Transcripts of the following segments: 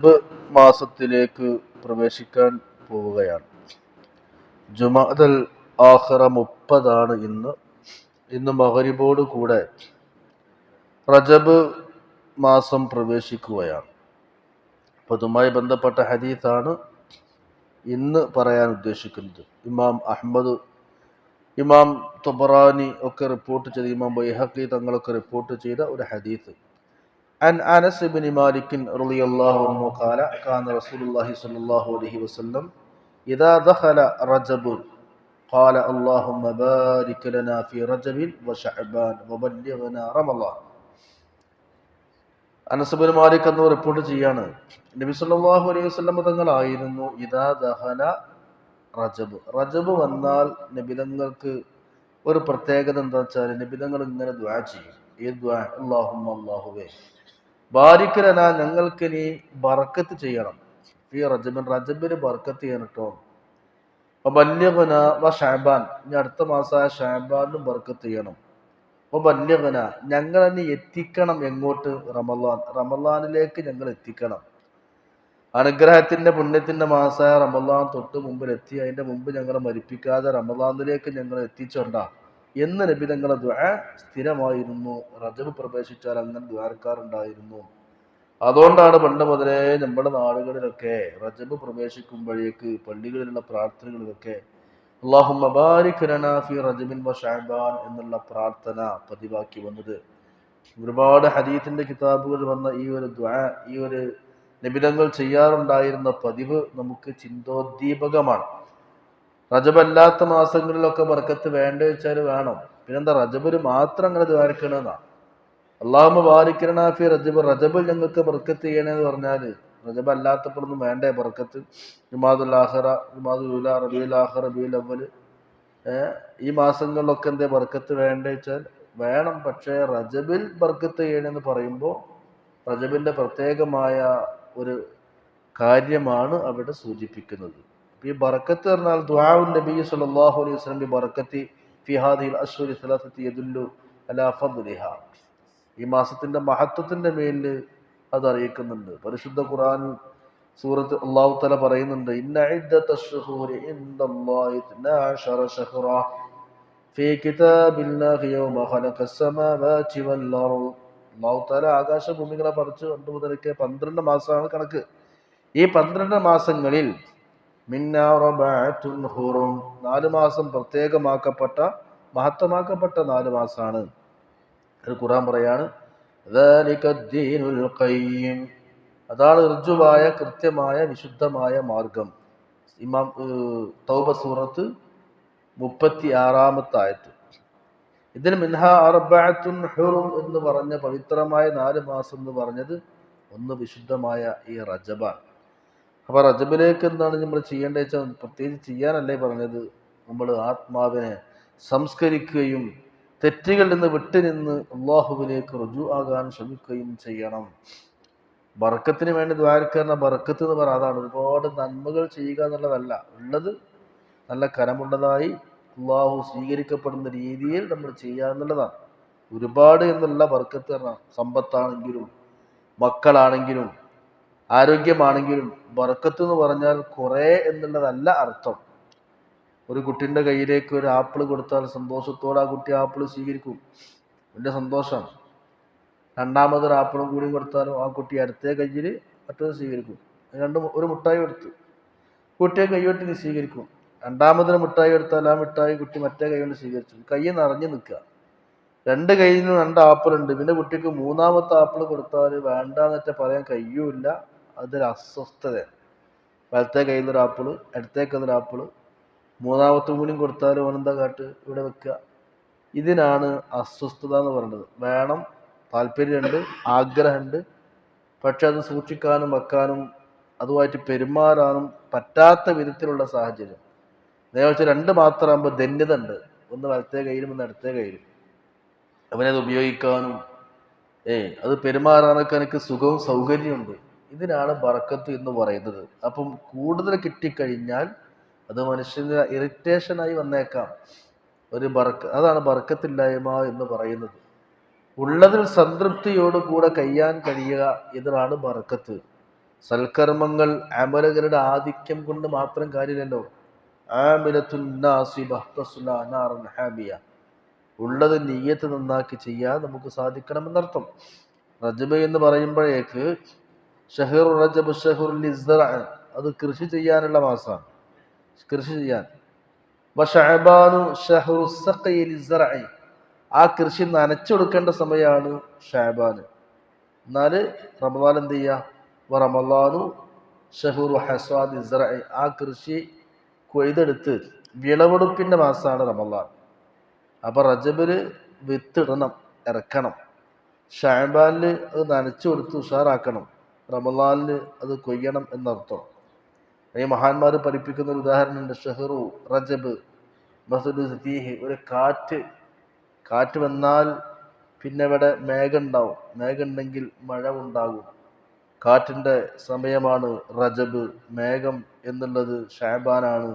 റജബ് മാസത്തിലേക്ക് പ്രവേശിക്കാൻ പോവുകയാണ്. ജുമാദൽ ആഖിറ മുപ്പതാണ് ഇന്ന്. ഇന്ന് മഗ്‌രിബോട് കൂടെ റജബ് മാസം പ്രവേശിക്കുകയാണ്. അപ്പോൾ അതുമായി ബന്ധപ്പെട്ട ഹദീസാണ് ഇന്ന് പറയാൻ ഉദ്ദേശിക്കുന്നത്. ഇമാം അഹമ്മദ് ഇമാം തുബറാനി ഒക്കെ റിപ്പോർട്ട് ചെയ്ത ഇമാം ബൈഹക്കി തങ്ങളൊക്കെ റിപ്പോർട്ട് ചെയ്ത ഒരു ഹദീസ്. عن أنس بن مالك رضي الله عنه قال كان رسول الله صلى الله عليه وسلم إذا دخل رجب قال اللهم بارك لنا في رجب وشعبان وبلغنا رمضان അനസുബിൻ മാലിക് എന്ന് റിപ്പോർട്ട് ചെയ്യാണ് നബി സല്ലല്ലാഹു അലൈഹി വസല്ലം തങ്ങളായിരുന്നു ഇദാ ദഹല റജബ് റജബ് വന്നാൽ നബിതങ്ങൾക്ക് ഒരു പ്രത്യേകത എന്താ വെച്ചാൽ നബിതങ്ങൾ ഇങ്ങനെ ദ്വാ ചെയ്യും ഈ ദ്വാ അല്ലാഹുമ്മ അല്ലാഹുവേ ബാരിക്കലന ഞങ്ങൾക്ക് നീ ബർക്കത്ത് ചെയ്യണം. ഈ റജബിൻ റജബിന് ബർക്കത്ത് ചെയ്യണം കേട്ടോ വ ഷാബാൻ ഇനി അടുത്ത മാസമായ ഷാബാനും ബർക്കത്ത് ചെയ്യണം. അപ്പൊ ബല്യഗന ഞങ്ങൾ നീ എത്തിക്കണം എങ്ങോട്ട്? റമലാൻ റമലാനിലേക്ക് ഞങ്ങൾ എത്തിക്കണം. അനുഗ്രഹത്തിന്റെ പുണ്യത്തിന്റെ മാസമായ റമലാൻ തൊട്ട് മുമ്പിൽ എത്തി. അതിന്റെ മുമ്പ് ഞങ്ങളെ മരിപ്പിക്കാതെ റമലാനിലേക്ക് ഞങ്ങൾ എത്തിച്ചോണ്ടാ. എന്ന് നബി തങ്ങളെ ദ്വാ സ്ഥിരമായിരുന്നു. റജബ് പ്രവേശിച്ചാൽ അങ്ങനെ ദ്വാരക്കാറുണ്ടായിരുന്നു അതുകൊണ്ടാണ് പണ്ട് മുതലേ നമ്മുടെ നാടുകളിലൊക്കെ റജബ് പ്രവേശിക്കുമ്പോഴേക്ക് പള്ളികളിലുള്ള പ്രാർത്ഥനകളിലൊക്കെ ഫി റജബിൻ വ എന്നുള്ള പ്രാർത്ഥന പതിവാക്കി വന്നത്. ഒരുപാട് ഹദീത്തിന്റെ കിതാബുകൾ വന്ന ഈ ഒരു ദ്വാ ഈ ഒരു നിബിധങ്ങൾ ചെയ്യാറുണ്ടായിരുന്ന പതിവ് നമുക്ക് ചിന്തോദ്ദീപകമാണ്. റജബല്ലാത്ത മാസങ്ങളിലൊക്കെ ബർക്കത്ത് വേണ്ട വെച്ചാൽ വേണം. പിന്നെന്താ റജബിൽ മാത്രം അങ്ങനെ ദ്വാരക്കണമെന്നാ അള്ളാഹു ബാരിക്കരണാഫി റജബ്. റജബിൽ ഞങ്ങൾക്ക് ബർക്കത്ത് ചെയ്യണേന്ന് പറഞ്ഞാൽ റജബ് അല്ലാത്തപ്പോഴൊന്നും വേണ്ടേ ബർക്കത്ത്? ജുമാദുൽ ആഹറ ജുമാദുൽ റബിയുൽ ഈ മാസങ്ങളിലൊക്കെ എന്തേ ബർക്കത്ത് വേണ്ട വെച്ചാൽ വേണം. പക്ഷേ റജബിൽ ബർക്കത്ത് ചെയ്യണമെന്ന് പറയുമ്പോൾ റജബിന്റെ പ്രത്യേകമായ ഒരു കാര്യമാണ് അവിടെ സൂചിപ്പിക്കുന്നത്. ഈ ബറക്കത്ത് പറഞ്ഞാൽ ദുആഉൻ നബി സല്ലല്ലാഹു അലൈഹി വസല്ലം ബി ബറക്കത്തി ഫി ഹാദിഹിൽ അശ്ഹുരി സലാസത്തി യദുല്ലു അലാ ഫദ്ലിഹ. ഈ മാസത്തിന്റെ മഹത്വത്തിന്റെ മേലിൽ അത് അറിയിക്കുന്നുണ്ട്. പരിശുദ്ധ ഖുർആൻ സൂറത്ത് അല്ലാഹു തആല പറയുന്നുണ്ട് ഇന്ന ഇദ്ദത അശ്ശുഹൂരി ഇൻദല്ലാഹി 12 ശഹ്റ. ഫീ കിതാബില്ലാഹി യൗമ ഖലഖസ് സമാവാതി വൽ അർദ്. അല്ലാഹു തആല ആകാശഭൂമികളെ പറിച്ച് കണ്ടു മുതലൊക്കെ പന്ത്രണ്ട് മാസമാണ് കണക്ക്. ഈ പന്ത്രണ്ട് മാസങ്ങളിൽ മിന്നാറബാറ്റുൻ നാല് മാസം പ്രത്യേകമാക്കപ്പെട്ട മഹത്വമാക്കപ്പെട്ട നാല് മാസമാണ് അത് ഖുറാൻ പറയാണ് അതാണ് ഋജുവായ കൃത്യമായ വിശുദ്ധമായ മാർഗം. ഇമാം തൗബ സൂറത്ത് മുപ്പത്തി ആറാമത്തായത് ഇതിന് മിൻഹ അറബാത്തുൻ ഹുറും എന്ന് പറഞ്ഞ പവിത്രമായ നാല് മാസം എന്ന് പറഞ്ഞത് ഒന്ന് വിശുദ്ധമായ ഈ റജബാണ്. അപ്പൊ റജബിലേക്ക് എന്താണ് നമ്മൾ ചെയ്യേണ്ടത് വെച്ചാൽ പ്രത്യേകിച്ച് ചെയ്യാനല്ലേ പറഞ്ഞത്? നമ്മൾ ആത്മാവിനെ സംസ്കരിക്കുകയും തെറ്റുകളിൽ നിന്ന് വിട്ടുനിന്ന് അള്ളാഹുവിലേക്ക് റുജു ആകാൻ ശ്രമിക്കുകയും ചെയ്യണം. ബർക്കത്തിന് വേണ്ടി ദ്വാരക്കാരനെ ബർക്കത്ത് എന്ന് പറയാം അതാണ്. ഒരുപാട് നന്മകൾ ചെയ്യുക എന്നുള്ളതല്ല. ഉള്ളത് നല്ല കനമുള്ളതായി അള്ളാഹു സ്വീകരിക്കപ്പെടുന്ന രീതിയിൽ നമ്മൾ ചെയ്യുക എന്നുള്ളതാണ്. ഒരുപാട് എന്നുള്ള ബർക്കത്ത് പറഞ്ഞാൽ സമ്പത്താണെങ്കിലും മക്കളാണെങ്കിലും ആരോഗ്യമാണെങ്കിലും ബർക്കത്ത് എന്ന് പറഞ്ഞാൽ കുറേ എന്നുള്ളതല്ല അർത്ഥം. ഒരു കുട്ടിന്റെ കയ്യിലേക്ക് ഒരു ആപ്പിൾ കൊടുത്താൽ സന്തോഷത്തോടെ ആ കുട്ടി ആപ്പിൾ സ്വീകരിക്കും. വലിയ സന്തോഷം രണ്ടാമതൊരു ആപ്പിളും കൂടി കൊടുത്താലും ആ കുട്ടി അടുത്ത കയ്യിൽ മറ്റൊന്ന് സ്വീകരിക്കും. രണ്ട് ഒരു മുട്ടായി എടുത്തു കുട്ടിയെ കൈവെട്ടി സ്വീകരിക്കും. രണ്ടാമതൊരു മുട്ടായി എടുത്താൽ ആ മിഠായി കുട്ടി മറ്റേ കൈ കൊണ്ട് സ്വീകരിച്ചു. കൈ നിറഞ്ഞു നിൽക്കുക. രണ്ട് കയ്യിൽ നിന്ന് രണ്ട് ആപ്പിൾ ഉണ്ട് പിന്നെ കുട്ടിക്ക് മൂന്നാമത്തെ ആപ്പിൾ കൊടുത്താൽ വേണ്ട എന്നിട്ട് പറയാൻ കഴിയൂല അതൊരു അസ്വസ്ഥതയാണ്. വലത്തെ കയ്യിൽ നിന്നൊരു ആപ്പിൾ ഇടത്തേക്ക് ഒരു ആപ്പിൾ മൂന്നാമത്തെ കൂടിയും കൊടുത്താൽ ഓനെന്താ കാട്ട്? ഇവിടെ വെക്കുക ഇതിനാണ് അസ്വസ്ഥത എന്ന് പറയുന്നത് വേണം താല്പര്യമുണ്ട് ആഗ്രഹമുണ്ട് പക്ഷെ അത് സൂക്ഷിക്കാനും വെക്കാനും അതുമായിട്ട് പെരുമാറാനും പറ്റാത്ത വിധത്തിലുള്ള സാഹചര്യം. നേരെ വെച്ചാൽ രണ്ട് മാത്രമാകുമ്പോൾ ധന്യത ഉണ്ട് ഒന്ന് വലത്തെ കയ്യിലും ഒന്ന് അടുത്തേ കയ്യിലും. അവനത് ഉപയോഗിക്കാനും ഏ അത് പെരുമാറാനൊക്കെ എനിക്ക് സുഖവും സൗകര്യമുണ്ട് ഇതിനാണ് ബറക്കത്ത് എന്ന് പറയുന്നത്. അപ്പം കൂടുതൽ കിട്ടിക്കഴിഞ്ഞാൽ അത് മനുഷ്യന് ഇറിറ്റേഷനായി വന്നേക്കാം. ഒരു ബറക്ക അതാണ് ബറക്കത്തില്ലായ്മ എന്ന് പറയുന്നത്. ഉള്ളതിൽ സംതൃപ്തിയോട് കൂടെ കഴിയാൻ കഴിയുക ഇതിനാണ് ബറക്കത്ത് സൽക്കർമ്മങ്ങൾ അമലുകളുടെ ആധിക്യം കൊണ്ട് മാത്രം കാര്യമില്ലല്ലോ. ഉള്ളത് നീയത്ത് നന്നാക്കി ചെയ്യാൻ നമുക്ക് സാധിക്കണമെന്നർത്ഥം. റജബ് എന്ന് പറയുമ്പോഴേക്ക് ഷഹർ റജബ് ഷഹുൽ അത് കൃഷി ചെയ്യാനുള്ള മാസമാണ് കൃഷി ചെയ്യാൻ. ആ കൃഷി നനച്ചെടുക്കേണ്ട സമയമാണ് ഷഅബാൻ എന്നാൽ റമദാൻ എന്ത് ചെയ്യുക റമദാനു ഷഹുറു ഹസ്വാദ് ഇസ്രായി ആ കൃഷി കൊയ്തെടുത്ത് വിളവെടുപ്പിന്റെ മാസമാണ് റമദാൻ. അപ്പൊ റജബിൽ വിത്തിടണം ഇറക്കണം. ഷാബാനിൽ അത് നനച്ചു കൊടുത്ത് ഉഷാറാക്കണം. റമദാനിൽ അത് കൊയ്യണം എന്നർത്ഥം. ഈ മഹാന്മാർ പഠിപ്പിക്കുന്ന ഒരു ഉദാഹരണമുണ്ട്. ഷെഹറു റജബ് മസുദ് ഒരു കാറ്റ് കാറ്റ് വന്നാൽ പിന്നെ ഇവിടെ മേഘം ഉണ്ടാവും മേഘം ഉണ്ടെങ്കിൽ മഴ ഉണ്ടാകും കാറ്റിന്റെ സമയമാണ് റജബ് മേഘം എന്നുള്ളത് ഷാബാനാണ്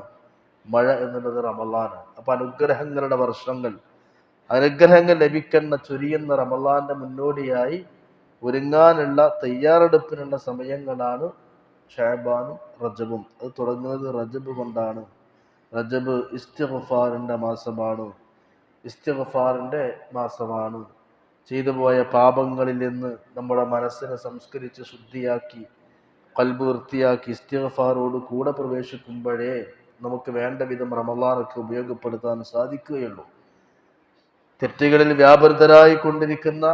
മഴ എന്നുള്ളത് റമലാനാണ് അപ്പം അനുഗ്രഹങ്ങളുടെ വർഷങ്ങൾ. അനുഗ്രഹങ്ങൾ ലഭിക്കുന്ന ചൊരിയുന്ന റമലാന്റെ മുന്നോടിയായി ഒരുങ്ങാനുള്ള തയ്യാറെടുപ്പിനുള്ള സമയങ്ങളാണ് ഷാബാനും റജബും. അത് തുടങ്ങുന്നത് റജബ് കൊണ്ടാണ്. റജബ് ഇസ്തിഗഫാറിന്റെ മാസമാണ്. ഇസ്തിഗഫാറിന്റെ മാസമാണ്. ചെയ്തു പോയ പാപങ്ങളിൽ നിന്ന് നമ്മുടെ മനസ്സിനെ സംസ്കരിച്ച് ശുദ്ധിയാക്കി കൽബ് വൃത്തിയാക്കി ഇസ്തിഗഫാറോട് കൂടെ പ്രവേശിക്കുമ്പോഴേ നമുക്ക് വേണ്ട വിധം റമലാനൊക്കെ ഉപയോഗപ്പെടുത്താൻ സാധിക്കുകയുള്ളൂ. തെറ്റുകളിൽ വ്യാപൃതരായി കൊണ്ടിരിക്കുന്ന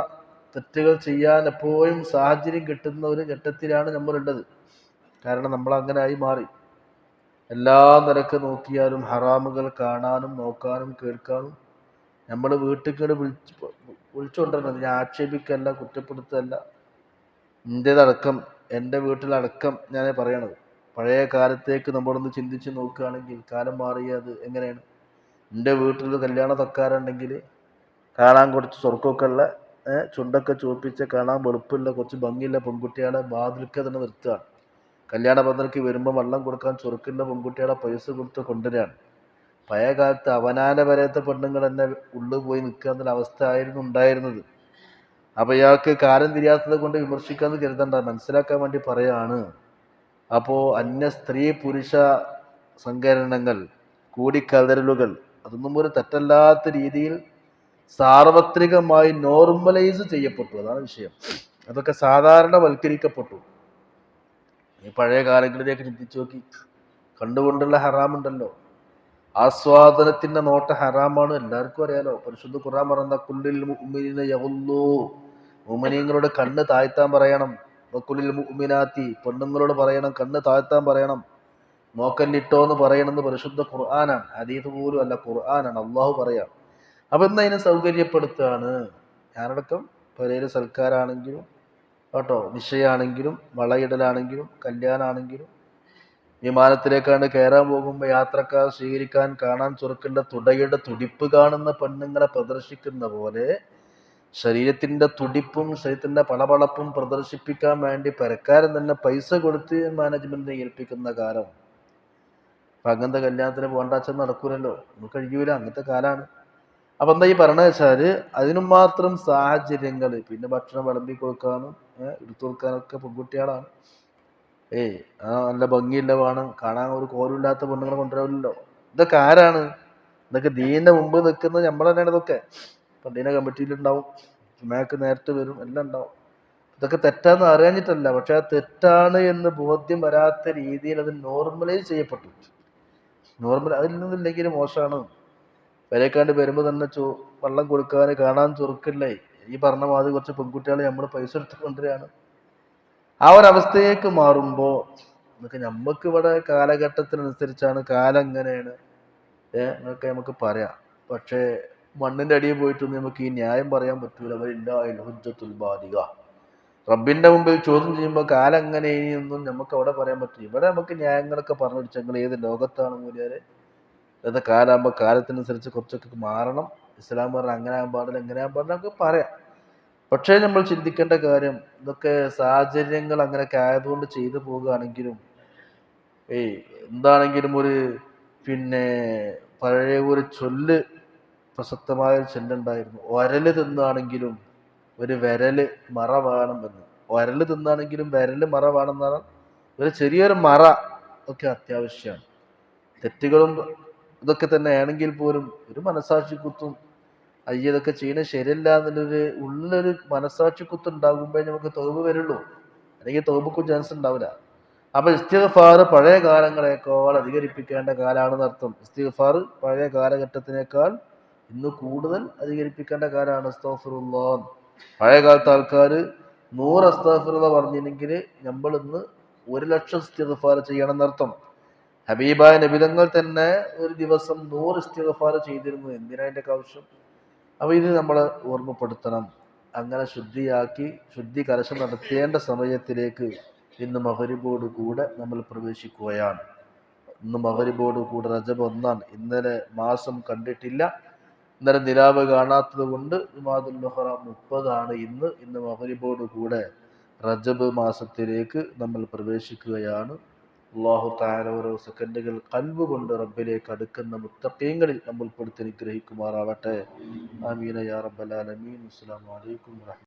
തെറ്റുകൾ ചെയ്യാൻ എപ്പോഴും സാഹചര്യം കിട്ടുന്ന ഒരു ഘട്ടത്തിലാണ് നമ്മളുള്ളത്. കാരണം നമ്മൾ അങ്ങനെ ആയി മാറി. എല്ലാ നിരക്ക് നോക്കിയാലും ഹറാമുകൾ കാണാനും നോക്കാനും കേൾക്കാനും നമ്മൾ വീട്ടിൽ വിളിച്ച് വിളിച്ചുകൊണ്ടിരുന്നത് ഞാൻ ആക്ഷേപിക്കല്ല കുറ്റപ്പെടുത്തല്ല. എന്റേതടക്കം എന്റെ വീട്ടിലടക്കം ഞാൻ പറയണത്. പഴയ കാലത്തേക്ക് നമ്മളൊന്ന് ചിന്തിച്ച് നോക്കുകയാണെങ്കിൽ കാലം മാറിയത് എങ്ങനെയാണ്? എന്റെ വീട്ടിൽ കല്യാണ തക്കാരുണ്ടെങ്കിൽ കാണാൻ കുറച്ച് സ്വർഗമൊക്കെ ഉള്ള ചുണ്ടൊക്കെ ചുവപ്പിച്ച് കാണാൻ വെളുപ്പുള്ള കുറച്ച് ഭംഗിയുള്ള പെൺകുട്ടികളെ വാതിൽക്ക് തന്നെ നിർത്തുകയാണ് കല്യാണ പന്തലിക്ക് വരുമ്പോൾ വെള്ളം കൊടുക്കാൻ ചൊറുക്കില്ല പെൺകുട്ടികളെ പൈസ കൊടുത്ത് കൊണ്ടുവരികയാണ് പഴയ കാലത്ത് അവനാന വരത്തെ പെണ്ണുങ്ങൾ തന്നെ ഉള്ളിൽ പോയി നിൽക്കുക അവസ്ഥ ആയിരുന്നു ഉണ്ടായിരുന്നത്. അപ്പൊ ഇയാൾക്ക് കാലം തിരിയാത്തത് കൊണ്ട് വിമർശിക്കാമെന്ന് കരുതണ്ട. മനസ്സിലാക്കാൻ വേണ്ടി പറയാണ്. അപ്പോ അന്യ സ്ത്രീ പുരുഷ സങ്കരണങ്ങൾ കൂടിക്കലരലുകൾ അതൊന്നും ഒരു തെറ്റല്ലാത്ത രീതിയിൽ സാർവത്രികമായി നോർമലൈസ് ചെയ്യപ്പെട്ടു. അതാണ് വിഷയം. അതൊക്കെ സാധാരണവൽക്കരിക്കപ്പെട്ടു. ഈ പഴയ കാലങ്ങളിലേക്ക് ചിന്തിച്ചു നോക്കി. കണ്ടുകൊണ്ടുള്ള ഹറാമുണ്ടല്ലോ. ആസ്വാദനത്തിന്റെ നോട്ട ഹറാമാണ്. എല്ലാവർക്കും അറിയാലോ. പരിശുദ്ധ ഖുർആൻ പറയുന്ന കുല്ലിൽ ഉമ്മിനെ യകുന്നു മുഅ്മിനീങ്ങളോട് കണ്ണ് താഴ്ത്താൻ പറയണം. വക്കുലിൽ മുഅ്മിനാത്തി. പെണ്ണുങ്ങളോട് പറയണം. കണ്ണ് താഴ്ത്താൻ പറയണം. നോക്കല്ലിട്ടോ എന്ന് പറയണമെന്ന് പരിശുദ്ധ ഖുർആനാണ്. അതീത് പോലും അല്ല ഖുർആനാണ്. അള്ളാഹു പറയാം. അപ്പൊ ഇന്ന് അതിനെ സൗകര്യപ്പെടുത്തുകയാണ്. ഞാനടക്കം പലരും സൽക്കാരാണെങ്കിലും കേട്ടോ നിശ്ചയാണെങ്കിലും വളയിടലാണെങ്കിലും കല്യാണാണെങ്കിലും വിമാനത്തിലേക്കാണ് കയറാൻ പോകുമ്പോൾ യാത്രക്കാർ സ്വീകരിക്കാൻ കാണാൻ ചുരുക്കേണ്ട തുടയുടെ തുടിപ്പ് കാണുന്ന പെണ്ണുങ്ങളെ പ്രദർശിക്കുന്ന പോലെ ശരീരത്തിന്റെ തുടിപ്പും ശരീരത്തിന്റെ പളപളപ്പും പ്രദർശിപ്പിക്കാൻ വേണ്ടി പരക്കാരൻ തന്നെ പൈസ കൊടുത്ത് മാനേജ്മെന്റിനെ ഏൽപ്പിക്കുന്ന കാലം. അപ്പം അങ്ങനത്തെ കല്യാണത്തിന് പോണ്ടാച്ച നടക്കൂലല്ലോ. നമുക്ക് കഴിയൂല. അങ്ങനത്തെ കാലാണ്. അപ്പൊ എന്താ ഈ പറഞ്ഞത് വെച്ചാൽ അതിനും മാത്രം സാഹചര്യങ്ങൾ പിന്നെ ഭക്ഷണം വിളമ്പി കൊടുക്കാനും എടുത്തു കൊടുക്കാനൊക്കെ പെൺകുട്ടികളാണ്. ഏയ് ആ നല്ല ഭംഗിയില്ല വേണം കാണാൻ ഒരു കോരുമില്ലാത്ത പെണ്ണുങ്ങളെ കൊണ്ടുവരാമല്ലോ ഇതൊക്കെ ആരാണ്? ഇതൊക്കെ ദീനിന്റെ മുമ്പ് നിൽക്കുന്നത് നമ്മൾ തന്നെയാണ് ഇതൊക്കെ. പണ്ടീന കമ്മിറ്റിയിലുണ്ടാവും ചുമയൊക്കെ നേരത്തെ വരും എല്ലാം ഉണ്ടാവും. ഇതൊക്കെ തെറ്റാന്ന് അറിയാഞ്ഞിട്ടല്ല പക്ഷെ ആ തെറ്റാണ് എന്ന് ബോധ്യം വരാത്ത രീതിയിൽ അത് നോർമലൈസ് ചെയ്യപ്പെട്ടു. നോർമൽ അതിൽ നിന്നില്ലെങ്കിൽ മോശമാണ്. വരേക്കാണ്ട് വരുമ്പോൾ തന്നെ ചോ വെള്ളം കൊടുക്കാൻ കാണാൻ ചൊറുക്കില്ലേ? ഈ പറഞ്ഞ മാതിരി കുറച്ച് പെൺകുട്ടികളെ നമ്മൾ പൈസ എടുത്ത് കൊണ്ടുവരികയാണ്. ആ ഒരു അവസ്ഥയിലേക്ക് മാറുമ്പോൾ നമുക്ക് നമുക്ക് ഇവിടെ കാലഘട്ടത്തിനനുസരിച്ചാണ് കാലം എങ്ങനെയാണ്? എന്നൊക്കെ നമുക്ക് പറയാം. പക്ഷേ മണ്ണിന്റെ അടിയിൽ പോയിട്ടൊന്നും നമുക്ക് ഈ ന്യായം പറയാൻ പറ്റൂല. അവരില്ലാത്തുൽബാധിക റബ്ബിന്റെ മുമ്പിൽ ചോദ്യം ചെയ്യുമ്പോൾ കാലം എങ്ങനെയെന്നും നമുക്ക് അവിടെ പറയാൻ പറ്റും ഇവിടെ നമുക്ക് ന്യായങ്ങളൊക്കെ പറഞ്ഞു ഞങ്ങൾ ഏത് ലോകത്താണ് മൂല്യാരെ? ഇന്നത്തെ കാലാകുമ്പോൾ കാലത്തിനനുസരിച്ച് കുറച്ചൊക്കെ മാറണം. ഇസ്ലാം പറഞ്ഞ അങ്ങനെ ആകാൻ പാടില്ല എങ്ങനെ ആകാൻ പാടില്ല നമുക്ക് പറയാം. പക്ഷേ നമ്മൾ ചിന്തിക്കേണ്ട കാര്യം ഇതൊക്കെ സാഹചര്യങ്ങൾ അങ്ങനെയൊക്കെ ആയതുകൊണ്ട് ചെയ്തു പോകുകയാണെങ്കിലും ഏയ് എന്താണെങ്കിലും ഒരു പിന്നെ പഴയ ഒരു ചൊല്ല് പ്രസക്തമായ ഒരു ചൊല്ലുണ്ടായിരുന്നു. ഒരൽ തിന്നാണെങ്കിലും ഒരു വിരൽ മറ എന്ന് ഒരൽ തിന്നാണെങ്കിലും വിരൽ മറ വേണമെന്നാണ് ഒരു ചെറിയൊരു മറ ഒക്കെ അത്യാവശ്യമാണ്. തെറ്റുകളും ഇതൊക്കെ തന്നെ ആണെങ്കിൽ പോലും ഒരു മനസാക്ഷി കുത്തും. അയ്യ ഇതൊക്കെ ചെയ്യണ ശരിയല്ല എന്നുള്ളൊരു ഉള്ളൊരു മനസാക്ഷി കുത്ത് നമുക്ക് തോപ് വരുള്ളൂ. അല്ലെങ്കിൽ തോപക്കും ചാൻസ് ഉണ്ടാവില്ല. അപ്പൊ ഇസ്തിഗഫാർ പഴയ കാലങ്ങളെക്കാൾ അധികരിപ്പിക്കേണ്ട കാലാണെന്ന് അർത്ഥം. ഇസ്തിഗ്ഫാർ പഴയ കാലഘട്ടത്തിനേക്കാൾ ഇന്ന് കൂടുതൽ അധികരിപ്പിക്കേണ്ട അസ്തഫറുല്ലാ പഴയ കാലത്തെ ആൾക്കാർ നൂറ് അസ്താഫുറുള്ള പറഞ്ഞില്ലെങ്കിൽ നമ്മൾ ഇന്ന് ഒരു ലക്ഷം ഇസ്തിഗഫാർ ചെയ്യണം എന്നർത്ഥം. ഹബീബായ നബിതങ്ങൾ തന്നെ ഒരു ദിവസം നൂറ് ഇസ്തിഗ്ഫാർ ചെയ്തിരുന്നു. എന്തിനാ അതിന്റെ ആവശ്യം? അപ്പൊ ഇത് നമ്മൾ ഓർമ്മപ്പെടുത്തണം. അങ്ങനെ ശുദ്ധിയാക്കി ശുദ്ധി കലശം നടത്തേണ്ട സമയത്തിലേക്ക് ഇന്ന് മഹരിബോട് കൂടെ നമ്മൾ പ്രവേശിക്കുകയാണ്. ഇന്ന് മഹരിബോട് കൂടെ റജബ് ഒന്നാണ്. ഇന്നലെ മാസം കണ്ടിട്ടില്ല. ഇന്നലെ നിലാവ് കാണാത്തത് കൊണ്ട് ജുമാദുൽ മുഹറ മുപ്പതാണ് ഇന്ന്. ഇന്ന് മഹരിബോട് കൂടെ റജബ് മാസത്തിലേക്ക് നമ്മൾ പ്രവേശിക്കുകയാണ്. അള്ളാഹു താര ഓരോ സെക്കൻഡുകൾ കൽവ് കൊണ്ട് റബ്ബിലേക്ക് അടുക്കുന്ന മുത്തക്കീങ്ങളിൽ നമ്മൾ ഉൾപ്പെടുത്തി അനുഗ്രഹിക്കുമാറാവട്ടെ. ആമീന യാ റബ്ബൽ ആലമീൻ. അസ്സലാമു അലൈക്കും വറഹ്മത്തുള്ളാഹി